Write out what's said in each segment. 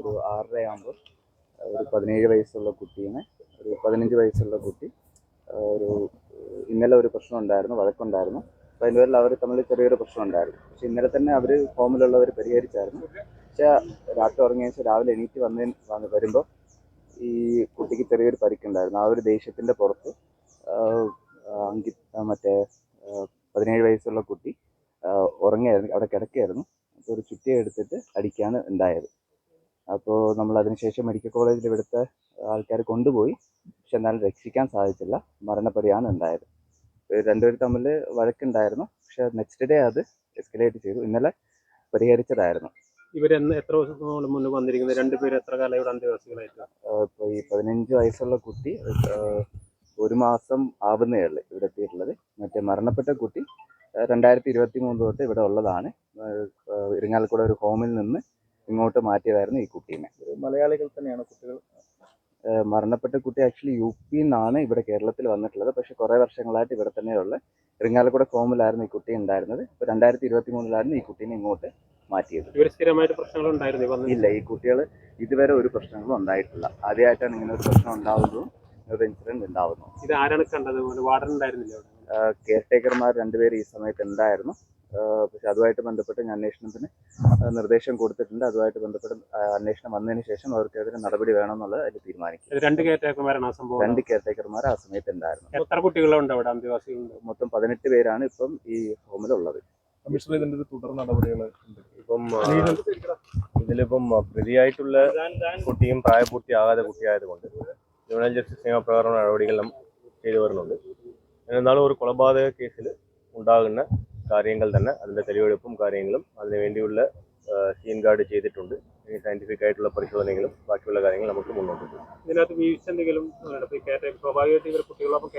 ഒരു ആറര ആകുമ്പോൾ ഒരു പതിനേഴ് വയസ്സുള്ള കുട്ടീനെ ഒരു പതിനഞ്ച് വയസ്സുള്ള കുട്ടി ഒരു ഇന്നലെ ഒരു പ്രശ്നം ഉണ്ടായിരുന്നു വഴക്കുണ്ടായിരുന്നു. അപ്പോൾ അതിന്റെ പേരിൽ അവർ തമ്മിൽ ചെറിയൊരു പ്രശ്നം ഉണ്ടായിരുന്നു. പക്ഷെ ഇന്നലെ തന്നെ അവർ ഹോമിലുള്ളവർ പരിഹരിച്ചായിരുന്നു. പക്ഷേ രാത്രി ഉറങ്ങിയ ശേഷം രാവിലെ എണീറ്റ് വന്നതിന് വന്ന് വരുമ്പോൾ ഈ കുട്ടിക്ക് ചെറിയൊരു പരിക്കുണ്ടായിരുന്നു. ആ ഒരു ദേഷ്യത്തിന്റെ പുറത്ത് അങ്കി മറ്റേ പതിനേഴ് വയസ്സുള്ള കുട്ടി ഉറങ്ങിയായിരുന്നു അവിടെ കിടക്കുകയായിരുന്നു. അപ്പോൾ ഒരു ചുറ്റിയെടുത്തിട്ട് അടിക്കാണ് ഉണ്ടായത്. അപ്പോൾ നമ്മൾ അതിനുശേഷം മെഡിക്കൽ കോളേജിൽ ഇവിടുത്തെ ആൾക്കാർ കൊണ്ടുപോയി. പക്ഷെ എന്നാലും രക്ഷിക്കാൻ സാധിച്ചില്ല. മരണപ്പെടുകയാണ് ഉണ്ടായത്. രണ്ടുപേർ രണ്ടുപേരും തമ്മിൽ വഴക്കുണ്ടായിരുന്നു. പക്ഷെ നെക്സ്റ്റ് ഡേ അത് എസ്കലേറ്റ് ചെയ്തു. ഇന്നലെ പരിഹരിച്ചതായിരുന്നു. ഇവരെന്ന് എത്ര ദിവസം മുന്നേ വന്നിരിക്കുന്നത്? രണ്ടുപേരും എത്ര കാലം ഇവിടെ അന്തേവാസികളായിട്ട് ഇപ്പോൾ ഈ പതിനഞ്ച് വയസ്സുള്ള കുട്ടി ഒരു മാസം ആവുന്നേ ഉള്ളൂ ഇവിടെ എത്തിയിട്ടുള്ളത്. മറ്റേ മരണപ്പെട്ട കുട്ടി രണ്ടായിരത്തി ഇരുപത്തി മൂന്ന് തൊട്ട് ഇവിടെ ഉള്ളതാണ്. ഇരിങ്ങാലക്കുട ഒരു ഹോമിൽ നിന്ന് ഇങ്ങോട്ട് മാറ്റിയതായിരുന്നു ഈ കുട്ടീനെ. മലയാളികൾ തന്നെയാണ് കുട്ടികൾ. മരണപ്പെട്ട കുട്ടി ആക്ച്വലി യു പി നിന്നാണ് ഇവിടെ കേരളത്തിൽ വന്നിട്ടുള്ളത്. പക്ഷെ കുറേ വർഷങ്ങളായിട്ട് ഇവിടെ തന്നെയുള്ള. ഇരിങ്ങാലക്കുട കോമിലായിരുന്നു ഈ കുട്ടി ഉണ്ടായിരുന്നത്. ഇപ്പോൾ രണ്ടായിരത്തി ഇരുപത്തി മൂന്നിലായിരുന്നു ഈ കുട്ടീനെ ഇങ്ങോട്ട് മാറ്റിയത്. ഇവർ സ്ഥിരമായിട്ട് പ്രശ്നങ്ങൾ ഉണ്ടായിരുന്നു ഇല്ല ഈ കുട്ടികൾ ഇതുവരെ ഒരു പ്രശ്നങ്ങളും ഉണ്ടായിട്ടില്ല. ആദ്യമായിട്ടാണ് ഇങ്ങനെ ഒരു പ്രശ്നം ഉണ്ടാവുന്നതും ഒരു ഇൻസിഡന്റ് ഉണ്ടാവുന്നു ഇത് ആരാണ് കണ്ടത്? വാർഡൻ ഉണ്ടായിരുന്നില്ല കെയർ ടേക്കർമാർ രണ്ടുപേര് ഈ സമയത്ത് ഉണ്ടായിരുന്നു. പക്ഷെ അതുമായിട്ട് ബന്ധപ്പെട്ട് ഞാൻ അന്വേഷണത്തിന് നിർദ്ദേശം കൊടുത്തിട്ടുണ്ട്. അതുമായിട്ട് ബന്ധപ്പെട്ട് അന്വേഷണം വന്നതിന് ശേഷം അവർക്കെതിരെ നടപടി വേണമെന്നുള്ളത് അതിൽ തീരുമാനിക്കും. രണ്ട് കയറ്റേക്കന്മാരാണ് ആ സംഭവം? രണ്ട് കെയർ ടേക്കർമാർ ആ സമയത്ത് ഉണ്ടായിരുന്നു. എത്ര കുട്ടികളുണ്ട് അവിടെ അന്തേവാസികളുണ്ട് മൊത്തം പതിനെട്ട് പേരാണ് ഇപ്പം ഈ ഹോമിലുള്ളത്. കമ്മീഷണർ ഇതിന്റെ ഒരു തുടർ നടപടികൾ ഇപ്പം ആ, ഇതിലിപ്പം പ്രതിയായിട്ടുള്ള കുട്ടിയും പ്രായപൂർത്തിയാകാതെ കുട്ടിയായതുകൊണ്ട് ജുവനൽ ജസ്റ്റിസ് നിയമപ്രകാരമുള്ള നടപടികളും ചെയ്തു വരുന്നുണ്ട്. എന്നാലും ഒരു കൊലപാതക കേസിൽ ഉണ്ടാകുന്ന കാര്യങ്ങൾ തന്നെ അതിന്റെ തെളിവെടുപ്പും കാര്യങ്ങളും അതിനു വേണ്ടിയുള്ള സീൻ ഗാർഡ് ചെയ്തിട്ടുണ്ട്. ഇനി സയന്റിഫിക് ആയിട്ടുള്ള പരിശോധനകളും ബാക്കിയുള്ള കാര്യങ്ങൾ നമുക്ക് മുന്നോട്ട് പോകും ഇതിനകത്ത് വീഴ്ച എന്തെങ്കിലും സ്വാഭാവികമായിട്ട് ഇവർ കുട്ടികളൊപ്പം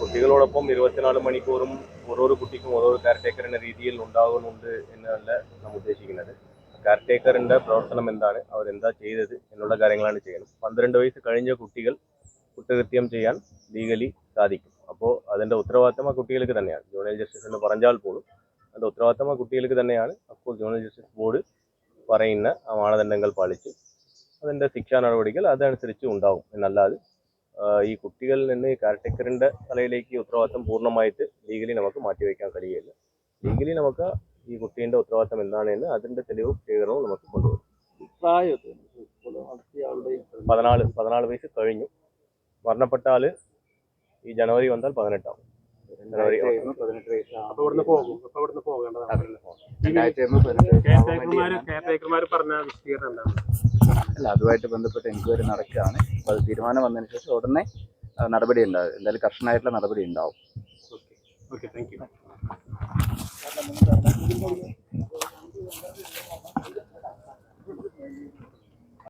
കുട്ടികളോടൊപ്പം ഇരുപത്തിനാല് മണിക്കൂറും ഓരോരോ കുട്ടിക്കും ഓരോരോ കെയർടേക്കർ എന്ന രീതിയിൽ ഉണ്ടാകുന്നുണ്ട് എന്നല്ല നമ്മൾ ഉദ്ദേശിക്കുന്നത്. കെയർടേക്കറിന്റെ പ്രവർത്തനം എന്താണ്? അവരെന്താ ചെയ്തത്? എന്നുള്ള കാര്യങ്ങളാണ് ചെയ്യുന്നത് പന്ത്രണ്ട് വയസ്സ് കഴിഞ്ഞ കുട്ടികൾ കുറ്റകൃത്യം ചെയ്യാൻ ലീഗലി സാധിക്കും. അപ്പോൾ അതിന്റെ ഉത്തരവാദിത്തം ആ കുട്ടികൾക്ക് തന്നെയാണ്. ജൂണിയർ ജസ്റ്റിസ് എന്ന് പറഞ്ഞാൽ പോലും അതിന്റെ ഉത്തരവാദിത്തം ആ കുട്ടികൾക്ക് തന്നെയാണ്. അപ്പോൾ ജൂണിയർ ജസ്റ്റിസ് ബോർഡ് പറയുന്ന ആ മാനദണ്ഡങ്ങൾ പാലിച്ച് അതിന്റെ ശിക്ഷാ നടപടികൾ അതനുസരിച്ച് ഉണ്ടാകും എന്നല്ലാതെ ഈ കുട്ടികളിൽ നിന്ന് ഈ കാർട്ടേക്കറിന്റെ തലയിലേക്ക് ഉത്തരവാദിത്തം പൂർണമായിട്ട് ലീഗലി നമുക്ക് മാറ്റിവെക്കാൻ കഴിയില്ല. ലീഗലി നമുക്ക് ഈ കുട്ടീന്റെ ഉത്തരവാദിത്തം എന്താണ് എന്ന് അതിന്റെ തെളിവും സ്വീകരണവും നമുക്ക് കൊണ്ടുവരും. പതിനാല് പതിനാല് വയസ്സ് കഴിഞ്ഞു. മരണപ്പെട്ട ആൾ ഈ ജനുവരി വന്നാൽ പതിനെട്ടാവും. ജനുവരി അപ്പൊ അപ്പൊ അല്ല അതുമായിട്ട് ബന്ധപ്പെട്ട് എൻക്വയറി നടക്കുകയാണ്. അപ്പോൾ അത് തീരുമാനം വന്നതിന് ശേഷം ഉടനെ നടപടി ഉണ്ടാവും എന്തായാലും കർശനമായിട്ടുള്ള നടപടി ഉണ്ടാവും. Okay okay thank you